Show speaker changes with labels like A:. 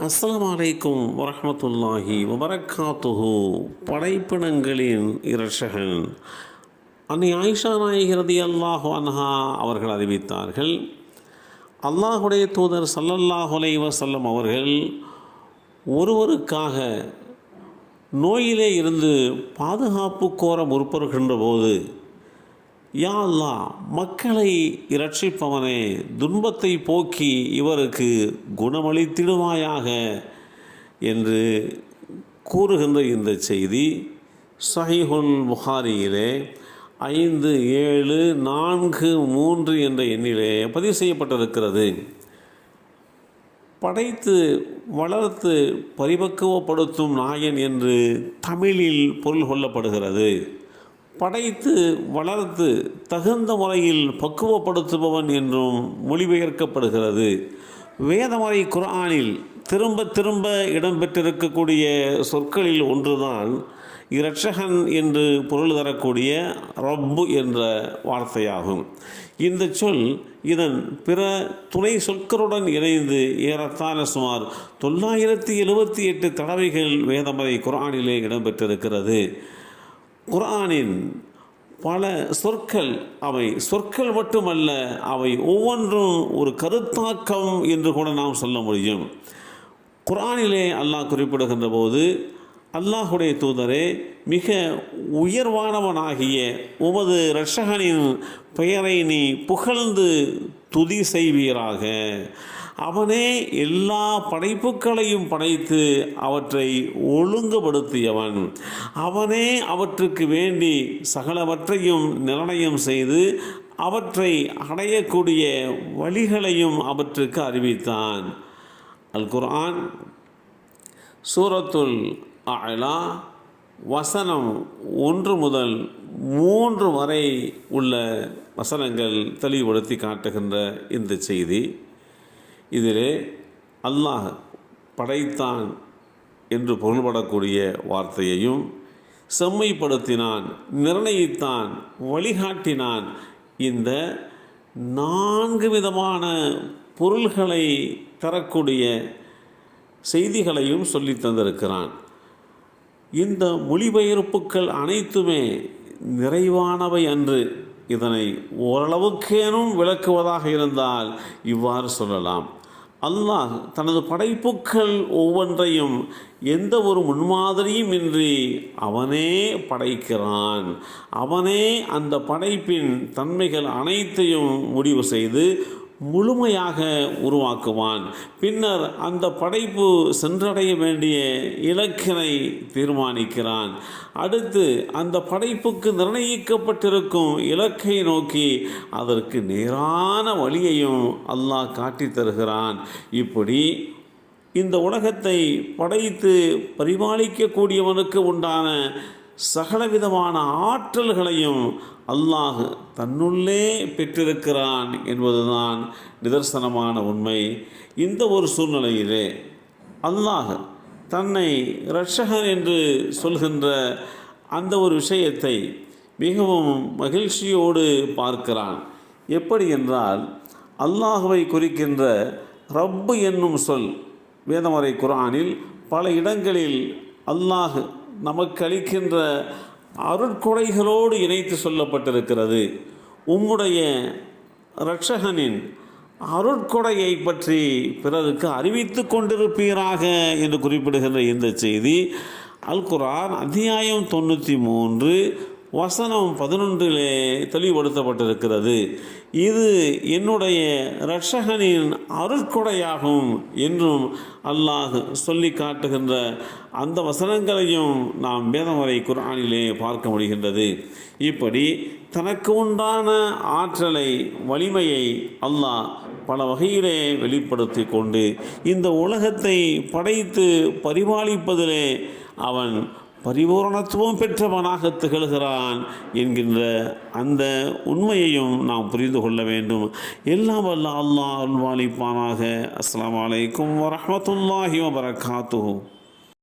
A: அஸ்ஸலாமு அலைக்கும் வரஹ்மத்துல்லாஹி வபரக்காத்துஹு. படைப்பினங்களின் இரட்சகன். அன்னை ஆயிஷா நாயகிரதி அல்லாஹு அன்ஹா அவர்கள் அறிவித்தார்கள். அல்லாஹுடைய தூதர் சல்லல்லாஹ் வசல்லம் அவர்கள் ஒருவருக்காக நோயிலே இருந்து பாதுகாப்பு கோர முற்படுகின்ற போது யா மக்களை இரட்சிப்பவனே துன்பத்தை போக்கி இவருக்கு குணமளித்திடுவாயாக என்று கூறுகின்ற இந்த செய்தி சஹிஹுல் புகாரியிலே ஐந்து ஏழு நான்கு மூன்று என்ற எண்ணிலே பதிவு செய்யப்பட்டிருக்கிறது. படைத்து வளர்த்து பரிபக்குவப்படுத்தும் நாயன் என்று தமிழில் பொருள் கொள்ளப்படுகிறது. படைத்து வளர்த்து தகுந்த முறையில் பக்குவப்படுத்துபவன் என்றும் மொழிபெயர்க்கப்படுகிறது. வேதமறை குரானில் திரும்ப திரும்ப இடம்பெற்றிருக்கக்கூடிய சொற்களில் ஒன்றுதான் இரட்சகன் என்று பொருள் தரக்கூடிய ரப்பு என்ற வார்த்தையாகும். இந்த சொல் இதன் பிற துணை சொற்களுடன் இணைந்து ஏறத்தாழ சுமார் தொள்ளாயிரத்தி எழுபத்தி எட்டு தடவைகள் வேதமறை குரானிலே இடம்பெற்றிருக்கிறது. குரானின் பல சொற்கள் அவை சொற்கள் மட்டுமல்ல அவை ஒவ்வொன்றும் ஒரு கருத்தாக்கம் என்று கூட நாம் சொல்ல முடியும். குரானிலே அல்லாஹ் குறிப்பிடுகின்ற போது அல்லாஹுடைய தூதரே மிக உயர்வானவனாகிய உமது ரஷகனின் பெயரை நீ புகழ்ந்து துதி செய்வீராக அவனே எல்லா படைப்புகளையும் படைத்து அவற்றை ஒழுங்குபடுத்தியவன். அவனே அவற்றுக்கு வேண்டி சகலவற்றையும் நிர்ணயம் செய்து அவற்றை அடையக்கூடிய வழிகளையும் அவற்றுக்கு அறிவித்தான். அல் குர்ஆன் சூரத்துல் அலா வசனம் ஒன்று முதல் மூன்று வரை உள்ள வசனங்கள் தெளிவுபடுத்தி காட்டுகின்ற இந்த செய்தி. இதிலே அல்லாஹ் படைத்தான் என்று பொருள்படக்கூடிய வார்த்தையையும் செம்மைப்படுத்தினான் நிர்ணயித்தான் வழிகாட்டினான். இந்த நான்கு விதமான பொருள்களை தரக்கூடிய செய்திகளையும் சொல்லி தந்திருக்கிறான். இந்த மொழிபெயர்ப்புகள் அனைத்துமே நிறைவானவை அன்று இதனை ஓரளவுக்கேனும் விளக்குவதாக இருந்தால் இவ்வாறு சொல்லலாம். அல்லாஹ் தனது படைப்புக்கள் ஒவ்வொன்றையும் எந்த ஒரு முன்மாதிரியும் இன்றி அவனே படைக்கிறான். அவனே அந்த படைப்பின் தன்மைகள் அனைத்தையும் முடிவு செய்து முழுமையாக உருவாக்குவான். பின்னர் அந்த படைப்பு சென்றடைய வேண்டிய இலக்கினை தீர்மானிக்கிறான். அடுத்து அந்த படைப்புக்கு நிர்ணயிக்கப்பட்டிருக்கும் இலக்கை நோக்கி அதற்கு நேரான வழியையும் அல்லாஹ் காட்டித் தருகிறான். இப்படி இந்த உலகத்தை படைத்து பரிபாலிக்கக்கூடியவனுக்கு உண்டான சகலவிதமான ஆற்றல்களையும் அல்லாஹ் தன்னுள்ளே பெற்றிருக்கிறான் என்பதுதான் நிதர்சனமான உண்மை. இந்த ஒரு சூழ்நிலையிலே அல்லாஹ் தன்னை இரட்சகன் என்று சொல்கின்ற அந்த ஒரு விஷயத்தை மிகவும் மகிழ்ச்சியோடு பார்க்கிறான். எப்படி என்றால் அல்லாஹுவை குறிக்கின்ற ரப்பு என்னும் சொல் வேதமறை குரானில் பல இடங்களில் அல்லாஹ் நமக்கு அளிக்கின்ற அருட்கொடைகளோடு இணைத்து சொல்லப்பட்டிருக்கிறது. உம்முடைய இரட்சகனின் அருட்கொடையை பற்றி பிறருக்கு அறிவித்து கொண்டிருப்பீராக என்று குறிப்பிடுகின்ற இந்த செய்தி. அல் குரான் அத்தியாயம் தொண்ணூற்றி மூன்று வசனம் பதினொன்றிலே தெளிவுபடுத்தப்பட்டிருக்கிறது. இது என்னுடைய இரட்சகனின் அருட்கொடையாகும் என்றும் அல்லாஹ் சொல்லி காட்டுகின்ற அந்த வசனங்களையும் நாம் வேதமுறை குரானிலே பார்க்க முடிகின்றது. இப்படி தனக்கு உண்டான ஆற்றலை வலிமையை அல்லாஹ் பல வகையிலே வெளிப்படுத்தி கொண்டு இந்த உலகத்தை படைத்து பரிபாலிப்பதிலே அவன் பரிபூரணத்துவம் பெற்றவனாக திகழ்கிறான் என்கின்ற அந்த உண்மையையும் நாம் புரிந்து கொள்ள வேண்டும். எல்லாம் வல்ல அல்லாஹ் அல்வாலிப்பானாக அஸ்லாம் வலைக்கம் வரமத்துல்லாஹி வபரகாத்துஹூ.